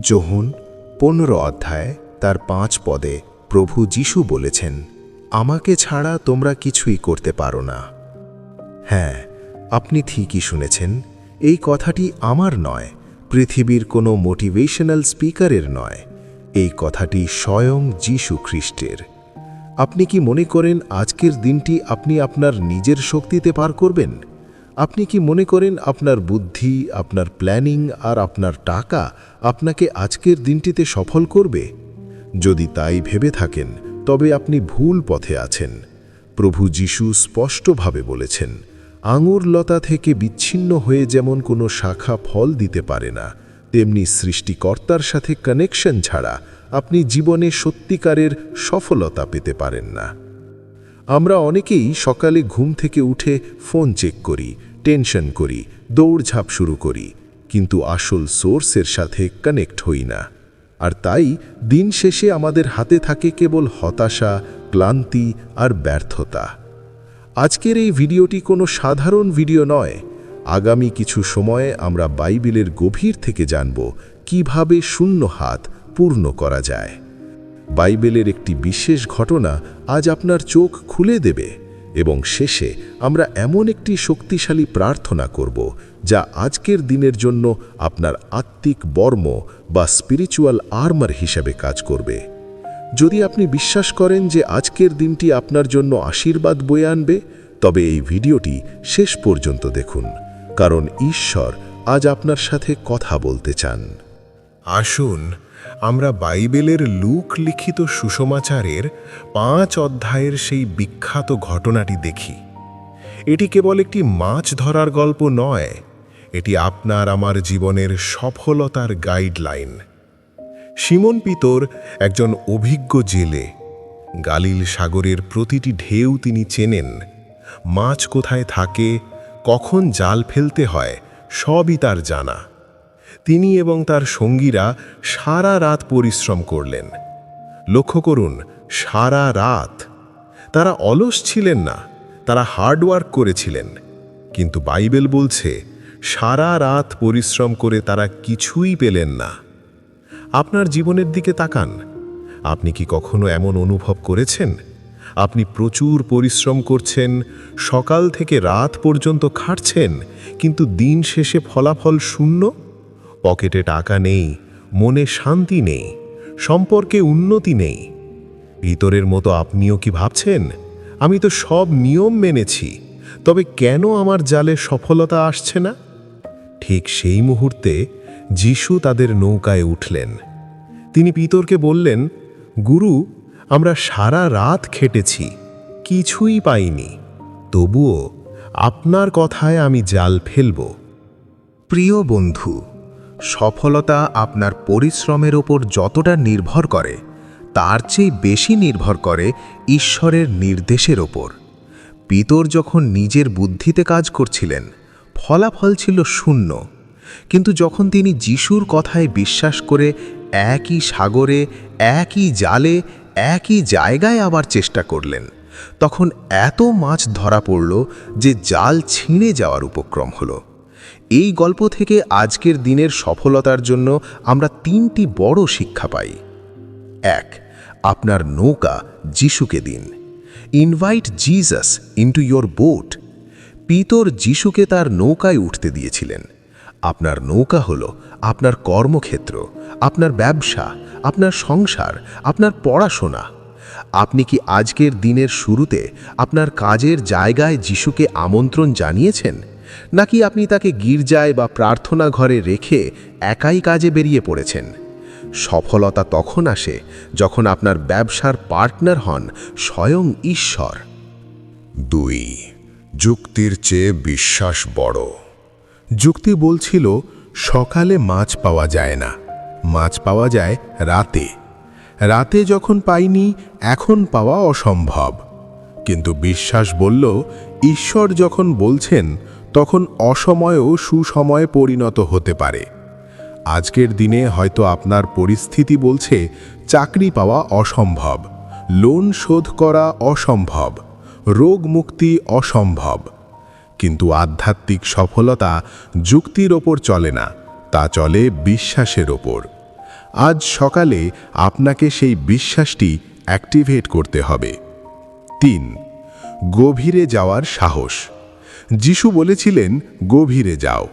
যোহন পনেরো অধ্যায়, তার পাঁচ পদে প্রভু যিশু বলেছেন, আমাকে ছাড়া তোমরা কিছুই করতে পারো না। হ্যাঁ আপনি ঠিকই শুনেছেন, এই কথাটি আমার নয়, পৃথিবীর কোনো মোটিভেশনাল স্পিকারের নয়, এই কথাটি স্বয়ং যিশু খ্রিস্টের। আপনি কি মনে করেন আজকের দিনটি আপনি আপনার নিজের শক্তিতে পার করবেন? আপনি কি মনে করেন আপনার বুদ্ধি, আপনার প্ল্যানিং আর আপনার টাকা আপনাকে আজকের দিনটিতে সফল করবে? যদি তাই ভেবে থাকেন, তবে আপনি ভুল পথে আছেন। প্রভু যিশু স্পষ্টভাবে বলেছেন, আঙুর লতা থেকে বিচ্ছিন্ন হয়ে যেমন কোনো শাখা ফল দিতে পারে না, তেমনি সৃষ্টিকর্তার সাথে কানেকশন ছাড়া আপনি জীবনে সত্যিকারের সফলতা পেতে পারেন না। আমরা অনেকেই সকালে ঘুম থেকে উঠে ফোন চেক করি, টেনশন করি, দৌড়ঝাঁপ শুরু করি, কিন্তু আসল সোর্সের সাথে কানেক্ট হই না। আর তাই দিন শেষে আমাদের হাতে থাকে কেবল হতাশা, ক্লান্তি আর ব্যর্থতা। আজকের এই ভিডিওটি কোনো সাধারণ ভিডিও নয়। আগামী কিছু সময়ে আমরা বাইবেলের গভীর থেকে জানব কীভাবে শূন্য হাত পূর্ণ করা যায়। বাইবেলের একটি বিশেষ ঘটনা আজ আপনার চোখ খুলে দেবে এবং শেষে আমরা এমন একটি শক্তিশালী প্রার্থনা করব যা আজকের দিনের জন্য আপনার আত্মিক বর্ম বা স্পিরিচুয়াল আর্মার হিসেবে কাজ করবে। যদি আপনি বিশ্বাস করেন যে আজকের দিনটি আপনার জন্য আশীর্বাদ বয়ে আনবে, তবে এই ভিডিওটি শেষ পর্যন্ত দেখুন, কারণ ঈশ্বর আজ আপনার সাথে কথা বলতে চান। আসুন আমরা বাইবেলের লুক লিখিত সুষমাচারের পাঁচ অধ্যায়ের সেই বিখ্যাত ঘটনাটি দেখি। এটি কেবল একটি মাছ ধরার গল্প নয়, এটি আপনার আমার জীবনের সফলতার গাইডলাইন। সিমন পিতর একজন অভিজ্ঞ জেলে, গালিল সাগরের প্রতিটি ঢেউ তিনি চেনেন, মাছ কোথায় থাকে, কখন জাল ফেলতে হয়, সবই তার জানা। তিনি এবং তার সঙ্গীরা সারা রাত পরিশ্রম করলেন। লক্ষ্য করুন, সারা রাত। তারা অলস ছিলেন না, তারা হার্ডওয়ার্ক করেছিলেন। কিন্তু বাইবেল বলছে, সারা রাত পরিশ্রম করে তারা কিছুই পেলেন না। আপনার জীবনের দিকে তাকান। আপনি কি কখনো এমন অনুভব করেছেন? আপনি প্রচুর পরিশ্রম করছেন, সকাল থেকে রাত পর্যন্ত খাটছেন, কিন্তু দিন শেষে ফলাফল শূন্য? পকেটে টাকা নেই, মনে শান্তি নেই, সম্পর্কে উন্নতি নেই। ভিতরের মতো আপনিও কি ভাবছেন? আমি তো সব নিয়ম মেনেছি, তবে কেন আমার জালে সফলতা আসছে না? ঠিক সেই মুহূর্তে যিশু তাদের নৌকায় উঠলেন। তিনি পিতরকে বললেন, গুরু, আমরা সারা রাত খেটেছি, কিছুই পাইনি। তবুও আপনার কথায় আমি জাল ফেলব। প্রিয় বন্ধু সফলতা আপনার পরিশ্রমের ওপর যতটা নির্ভর করে, তার চেয়ে বেশি নির্ভর করে ঈশ্বরের নির্দেশের ওপর। পিতর যখন নিজের বুদ্ধিতে কাজ করছিলেন, ফলাফল ছিল শূন্য। কিন্তু যখন তিনি যিশুর কথায় বিশ্বাস করে একই সাগরে, একই জালে, একই জায়গায় আবার চেষ্টা করলেন, তখন এত মাছ ধরা পড়ল যে জাল ছিঁড়ে যাওয়ার উপক্রম হলো। এই গল্প থেকে আজকের দিনের সফলতার জন্য আমরা তিনটি বড় শিক্ষা পাই। এক, আপনার নৌকা যিশুকে দিন। Invite Jesus into your boat Peter যিশুকে তার নৌকায় উঠতে দিয়েছিলেন। আপনার নৌকা হল আপনার কর্মক্ষেত্র, আপনার ব্যবসা, আপনার সংসার, আপনার পড়াশোনা। আপনি কি আজকের দিনের শুরুতে আপনার কাজের জায়গায় যিশুকে আমন্ত্রণ জানিয়েছেন? নাকি আপনি তাকে গির্জায় বা প্রার্থনা ঘরে রেখে একাই কাজে বেরিয়ে পড়েছেন? সফলতা তখন আসে যখন আপনার ব্যবসার পার্টনার হন স্বয়ং ঈশ্বর। দুই, যুক্তির চেয়ে বিশ্বাস বড়। যুক্তি বলছিল, সকালে মাছ পাওয়া যায় না। মাছ পাওয়া যায় রাতে। রাতে যখন পাইনি, এখন পাওয়া অসম্ভব। কিন্তু বিশ্বাস বলল, ঈশ্বর যখন বলছেন তখন অসময়েও সুসময়ে পরিণত হতে পারে। আজকের দিনে হয়তো আপনার পরিস্থিতি বলছে, চাকরি পাওয়া অসম্ভব, লোন শোধ করা অসম্ভব, রোগ মুক্তি অসম্ভব। কিন্তু আধ্যাত্মিক সফলতা যুক্তির ওপর চলে না, তা চলে বিশ্বাসের ওপর। আজ সকালে আপনাকে সেই বিশ্বাসটি অ্যাক্টিভেট করতে হবে। তিন, গভীরে যাওয়ার সাহস। যিশু বলেছিলেন, গভীরে যাও।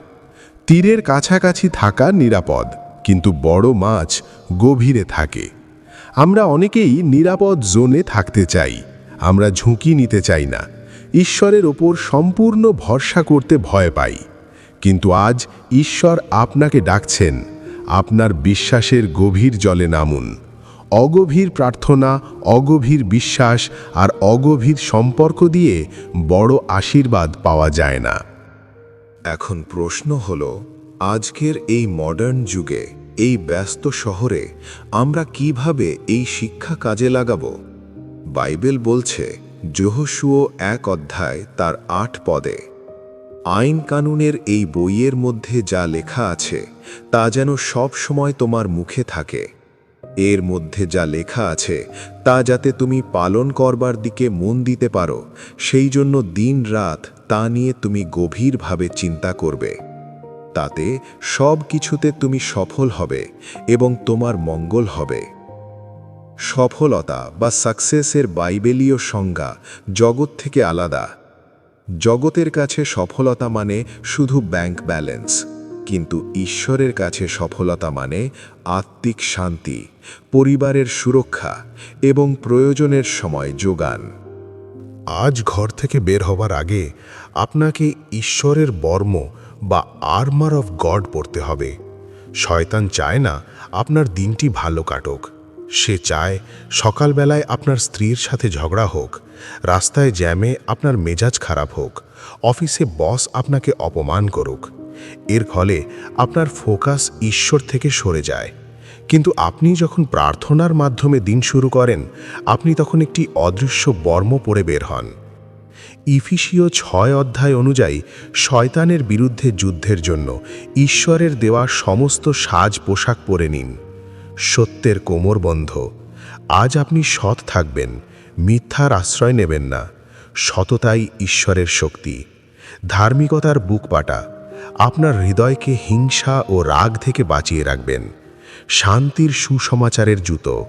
তীরের কাছাকাছি থাকা নিরাপদ, কিন্তু বড় মাছ গভীরে থাকে। আমরা অনেকেই নিরাপদ জোনে থাকতে চাই, আমরা ঝুঁকি নিতে চাই না, ঈশ্বরের ওপর সম্পূর্ণ ভরসা করতে ভয় পাই। কিন্তু আজ ঈশ্বর আপনাকে ডাকছেন, আপনার বিশ্বাসের গভীর জলে নামুন। অগভীর প্রার্থনা, অগভীর বিশ্বাস আর অগভীর সম্পর্ক দিয়ে বড় আশীর্বাদ পাওয়া যায় না। এখন প্রশ্ন হল, আজকের এই মডার্ন যুগে, এই ব্যস্ত শহরে আমরা কীভাবে এই শিক্ষা কাজে লাগাবো? বাইবেল বলছে জোহসুও এক অধ্যায় তার আট পদে, আইন কানুনের এই বইয়ের মধ্যে যা লেখা আছে, তা যেন সব সময় তোমার মুখে থাকে। এর মধ্যে যা লেখা আছে, তা যাতে তুমি পালন করবার দিকে মন দিতে পারো, সেই জন্য দিন রাত তা নিয়ে তুমি গভীরভাবে চিন্তা করবে। তাতে সব কিছুতে তুমি সফল হবে এবং তোমার মঙ্গল হবে। সফলতা বা সাকসেসের বাইবেলীয় সংজ্ঞা জগৎ থেকে আলাদা। জগতের কাছে সফলতা মানে শুধু ব্যাংক ব্যালেন্স কিন্তু ঈশ্বরের কাছে সফলতা মানে আত্মিক শান্তি, পরিবারের সুরক্ষা এবং প্রয়োজনের সময় যোগান। আজ ঘর থেকে বের হবার আগে আপনাকে ঈশ্বরের বর্ম বা আর্মার অফ গড পড়তে হবে। শয়তান চায় না আপনার দিনটি ভালো কাটুক। সে চায় সকালবেলায় আপনার স্ত্রীর সাথে ঝগড়া হোক, রাস্তায় জ্যামে আপনার মেজাজ খারাপ হোক, অফিসে বস আপনাকে অপমান করুক। এর ফলে আপনার ফোকাস ঈশ্বর থেকে সরে যায়। কিন্তু আপনি যখন প্রার্থনার মাধ্যমে দিন শুরু করেন, আপনি তখন একটি অদৃশ্য বর্ম পরে বের হন। ইফিসীয় ছয় অধ্যায় অনুযায়ী শয়তানের বিরুদ্ধে যুদ্ধের জন্য ঈশ্বরের দেওয়া সমস্ত সাজ পোশাক পরে নিন। সত্যের কোমর বন্ধ। আজ আপনি সৎ থাকবেন, মিথ্যার আশ্রয় নেবেন না। সততাই ঈশ্বরের শক্তি। ধার্মিকতার বুক পাটা। আপনার হৃদয়কে হিংসা ও রাগ থেকে বাঁচিয়ে রাখবেন। শান্তির সুসমাচারের জুতো,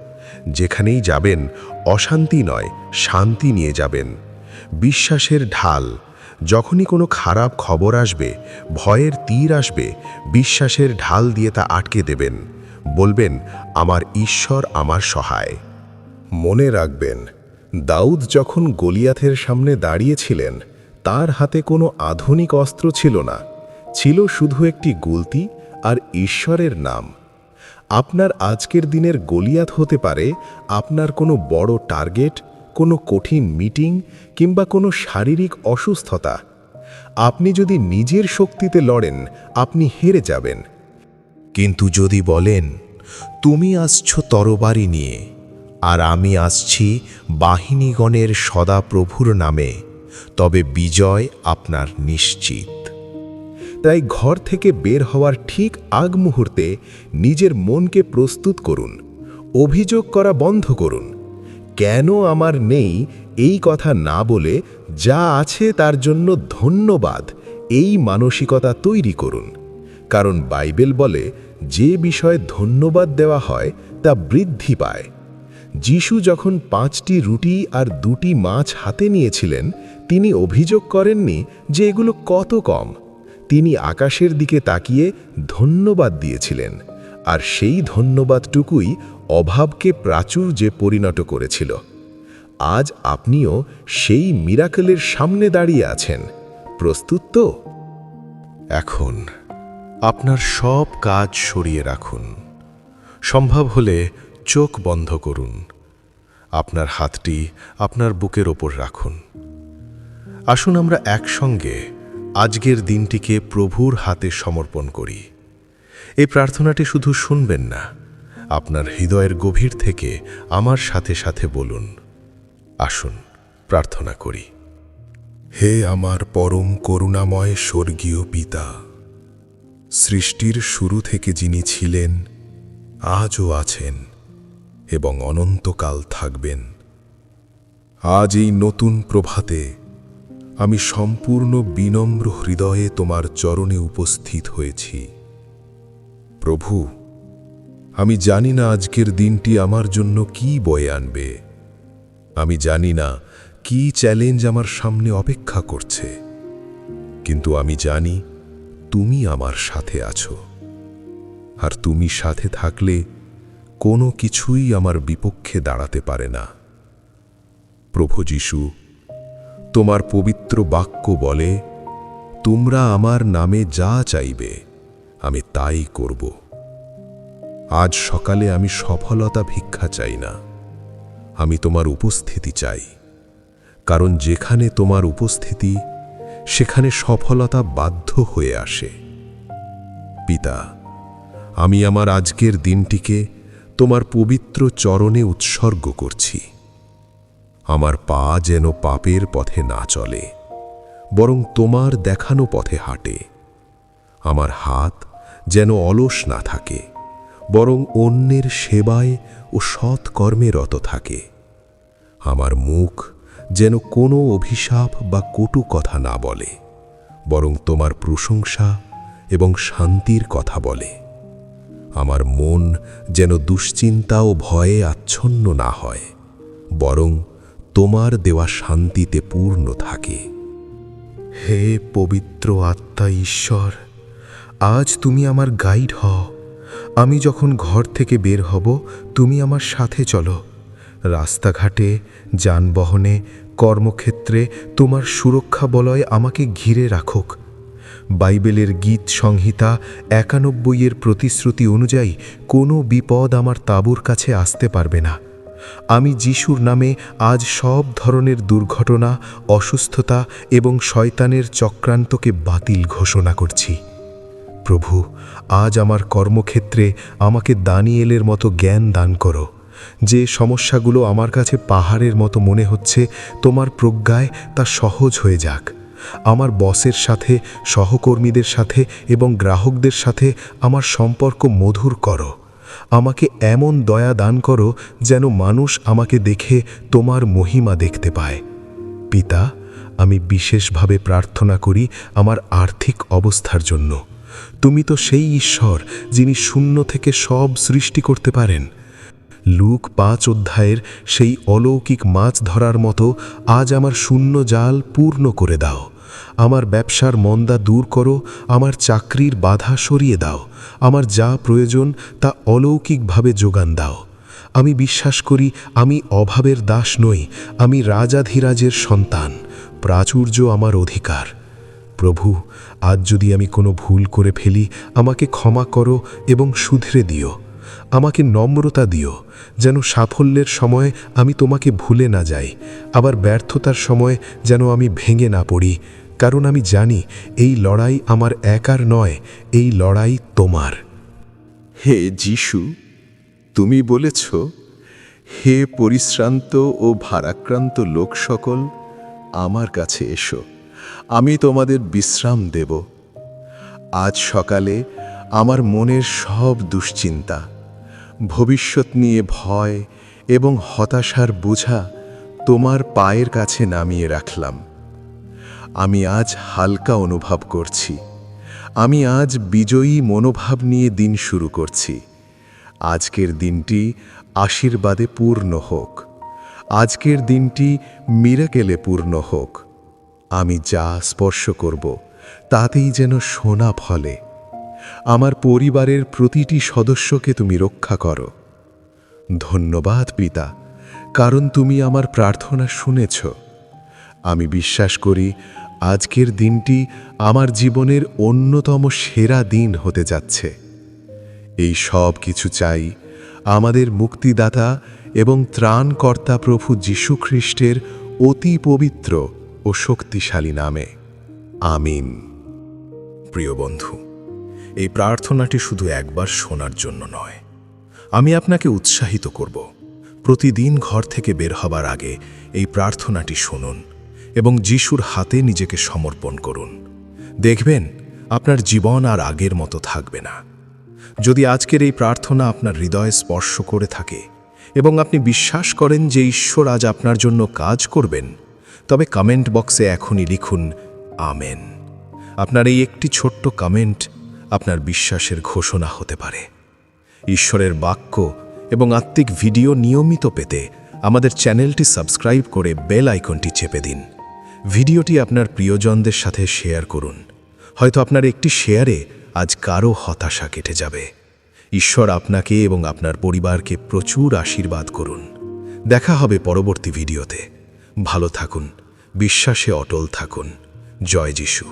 যেখানেই যাবেন, অশান্তি নয়, শান্তি নিয়ে যাবেন। বিশ্বাসের ঢাল, যখনই কোনো খারাপ খবর আসবে, ভয়ের তীর আসবে, বিশ্বাসের ঢাল দিয়ে তা আটকে দেবেন। বলবেন, আমার ঈশ্বর আমার সহায়। মনে রাখবেন, দাউদ যখন গলিয়াথের সামনে দাঁড়িয়েছিলেন, তার হাতে কোনো আধুনিক অস্ত্র ছিল না। ছিল শুধু একটি গুলতি আর ঈশ্বরের নাম। আপনার আজকের দিনের গলিয়াত হতে পারে আপনার কোনো বড় টার্গেট, কোনো কঠিন মিটিং কিংবা কোনো শারীরিক অসুস্থতা। আপনি যদি নিজের শক্তিতে লড়েন, আপনি হেরে যাবেন। কিন্তু যদি বলেন, তুমি আসছ তরবারি নিয়ে, আর আমি আসছি বাহিনীগণের সদাপ্রভুর নামে, তবে বিজয় আপনার নিশ্চিত। তাই ঘর থেকে বের হওয়ার ঠিক আগ মুহূর্তে নিজের মনকে প্রস্তুত করুন, অভিযোগ করা বন্ধ করুন। কেন আমার নেই এই কথা না বলে যা আছে তার জন্য ধন্যবাদ, এই মানসিকতা তৈরি করুন। কারণ বাইবেল বলে, যে বিষয়ে ধন্যবাদ দেওয়া হয়, তা বৃদ্ধি পায়। যিশু যখন পাঁচটি রুটি আর দুটি মাছ হাতে নিয়েছিলেন, তিনি অভিযোগ করেননি যে এগুলো কত কম। তিনি আকাশের দিকে তাকিয়ে ধন্যবাদ দিয়েছিলেন, আর সেই ধন্যবাদটুকুই অভাবকে প্রাচুর্যে পরিণত করেছিল। আজ আপনিও সেই মিরাকেলের সামনে দাঁড়িয়ে আছেন। প্রস্তুত তো? এখন আপনার সব কাজ সরিয়ে রাখুন। সম্ভব হলে চোখ বন্ধ করুন। আপনার হাতটি আপনার বুকের ওপর রাখুন। আসুন আমরা একসঙ্গে আজকের দিনটিকে প্রভুর হাতে সমর্পণ করি। এই প্রার্থনাটি শুধু শুনবেন না, আপনার হৃদয়ের গভীর থেকে আমার সাথে সাথে বলুন, আসুন, প্রার্থনা করি। হে আমার পরম করুণাময় স্বর্গীয় পিতা, সৃষ্টির শুরু থেকে যিনি ছিলেন, আজও আছেন এবং অনন্তকাল থাকবেন। আজ এই নতুন প্রভাতে আমি সম্পূর্ণ বিনম্র হৃদয়ে তোমার চরণে উপস্থিত হয়েছি। প্রভু, আমি জানি না আজকের দিনটি আমার জন্য কি বয়ে আনবে। আমি জানি না কি চ্যালেঞ্জ আমার সামনে অপেক্ষা করছে। কিন্তু আমি জানি তুমি আমার সাথে আছো। আর তুমি সাথে থাকলে কোনো কিছুই আমার বিপক্ষে দাঁড়াতে পারে না। প্রভু যিশু তোমার পবিত্র বাক্য বলে, তোমরা আমার নামে যা চাইবে, আমি তাই করব। আজ সকালে আমি সফলতা ভিক্ষা চাই না, আমি তোমার উপস্থিতি চাই। কারণ যেখানে তোমার উপস্থিতি, সেখানে সফলতা বাধ্য হয়ে আসে। পিতা, আমি আমার আজকের দিনটিকে তোমার পবিত্র চরণে উৎসর্গ করছি। আমার পা যেন পাপের পথে না চলে, বরং তোমার দেখানো পথে হাঁটে। আমার হাত যেন অলস না থাকে, বরং অন্যের সেবায় ও সৎ কর্মে রত থাকে। আমার মুখ যেন কোনো অভিশাপ বা কটু কথা না বলে, বরং তোমার প্রশংসা এবং শান্তির কথা বলে। আমার মন যেন দুশ্চিন্তা ও ভয়ে আচ্ছন্ন না হয়, বরং তোমার দেওয়া শান্তিতে পূর্ণ থাকে। হে পবিত্র আত্মা ঈশ্বর, আজ তুমি আমার গাইড হও। আমি যখন ঘর থেকে বের হব, তুমি আমার সাথে চলো। রাস্তাঘাটে, যানবাহনে, কর্মক্ষেত্রে তোমার সুরক্ষা বলয় আমাকে ঘিরে রাখুক। বাইবেলের গীত সংহিতা একানব্বইয়ের প্রতিশ্রুতি অনুযায়ী কোনো বিপদ আমার তাঁবুর কাছে আসতে পারবে না। আমি যিশুর নামে আজ সব ধরনের দুর্ঘটনা, অসুস্থতা এবং শয়তানের চক্রান্তকে বাতিল ঘোষণা করছি। প্রভু, আজ আমার কর্মক্ষেত্রে আমাকে দানিয়েলের মতো জ্ঞান দান করো। যে সমস্যাগুলো আমার কাছে পাহাড়ের মতো মনে হচ্ছে, তোমার প্রজ্ঞায় তা সহজ হয়ে যাক। আমার বসের সাথে, সহকর্মীদের সাথে এবং গ্রাহকদের সাথে আমার সম্পর্ক মধুর করো। আমাকে এমন দয়া দান করো যেন মানুষ আমাকে দেখে তোমার মহিমা দেখতে পায়। পিতা, আমি বিশেষভাবে প্রার্থনা করি আমার আর্থিক অবস্থার জন্য। তুমি তো সেই ঈশ্বর যিনি শূন্য থেকে সব সৃষ্টি করতে পারেন। লুক পাঁচ অধ্যায়ের সেই অলৌকিক মাছ ধরার মতো আজ আমার শূন্য জাল পূর্ণ করে দাও। আমার ব্যবসার মন্দা দূর করো, আমার চাকরির বাধা সরিয়ে দাও, আমার যা প্রয়োজন তা অলৌকিকভাবে যোগান দাও। আমি বিশ্বাস করি আমি অভাবের দাস নই, আমি রাজাধিরাজের সন্তান, প্রাচুর্য আমার অধিকার। প্রভু, আজ যদি আমি কোনো ভুল করে ফেলি, আমাকে ক্ষমা করো এবং শুধরে দিও। আমাকে নম্রতা দিও, যেন সাফল্যের সময় আমি তোমাকে ভুলে না যাই, আবার ব্যর্থতার সময় যেন আমি ভেঙে না পড়ি। কারণ আমি জানি এই লড়াই আমার একার নয়, এই লড়াই তোমার। হে যিশু, তুমি বলেছ, হে পরিশ্রান্ত ও ভারাক্রান্ত লোক সকল আমার কাছে এসো, আমি তোমাদের বিশ্রাম দেব। আজ সকালে আমার মনের সব দুশ্চিন্তা, ভবিষ্যৎ নিয়ে ভয় এবং হতাশার বোঝা তোমার পায়ের কাছে নামিয়ে রাখলাম। আমি আজ হালকা অনুভব করছি। আমি আজ বিজয়ী মনোভাব নিয়ে দিন শুরু করছি। আজকের দিনটি আশীর্বাদে পূর্ণ হোক। আজকের দিনটি মিরাকেলে পূর্ণ হোক। আমি যা স্পর্শ করব, তাতেই যেন সোনা ফলে। আমার পরিবারের প্রতিটি সদস্যকে তুমি রক্ষা করো। ধন্যবাদ পিতা, কারণ তুমি আমার প্রার্থনা শুনেছ। আমি বিশ্বাস করি আজকের দিনটি আমার জীবনের অন্যতম সেরা দিন হতে যাচ্ছে। এই সব কিছু চাই আমাদের মুক্তিদাতা এবং ত্রাণকর্তা প্রভু যীশু খ্রিস্টের অতি পবিত্র ও শক্তিশালী নামে। আমিন। প্রিয় বন্ধু, এই প্রার্থনাটি শুধু একবার শোনার জন্য নয়। আমি আপনাকে উৎসাহিত করব। প্রতিদিন ঘর থেকে বের হবার আগে এই প্রার্থনাটি শুনুন এবং যিশুর হাতে নিজেকে সমর্পণ করুন। দেখবেন, আপনার জীবন আর আগের মতো থাকবে না। যদি আজকের এই প্রার্থনা আপনার হৃদয়ে স্পর্শ করে থাকে এবং আপনি বিশ্বাস করেন যে ঈশ্বর আজ আপনার জন্য কাজ করবেন, তবে কমেন্ট বক্সে এখনই লিখুন, আমেন। আপনার এই একটি ছোট্ট কমেন্ট আপনার বিশ্বাসের ঘোষণা হতে পারে। ঈশ্বরের বাক্য এবং আত্মিক ভিডিও নিয়মিত পেতে আমাদের চ্যানেলটি সাবস্ক্রাইব করে বেল আইকনটি চেপে দিন। ভিডিওটি আপনার প্রিয়জনদের সাথে শেয়ার করুন। হয়তো আপনার একটি শেয়ারে আজ কারও হতাশা কেটে যাবে। ঈশ্বর আপনাকে এবং আপনার পরিবারকে প্রচুর আশীর্বাদ করুন। দেখা হবে পরবর্তী ভিডিওতে। ভালো থাকুন, বিশ্বাসে অটল থাকুন। জয় যিশু।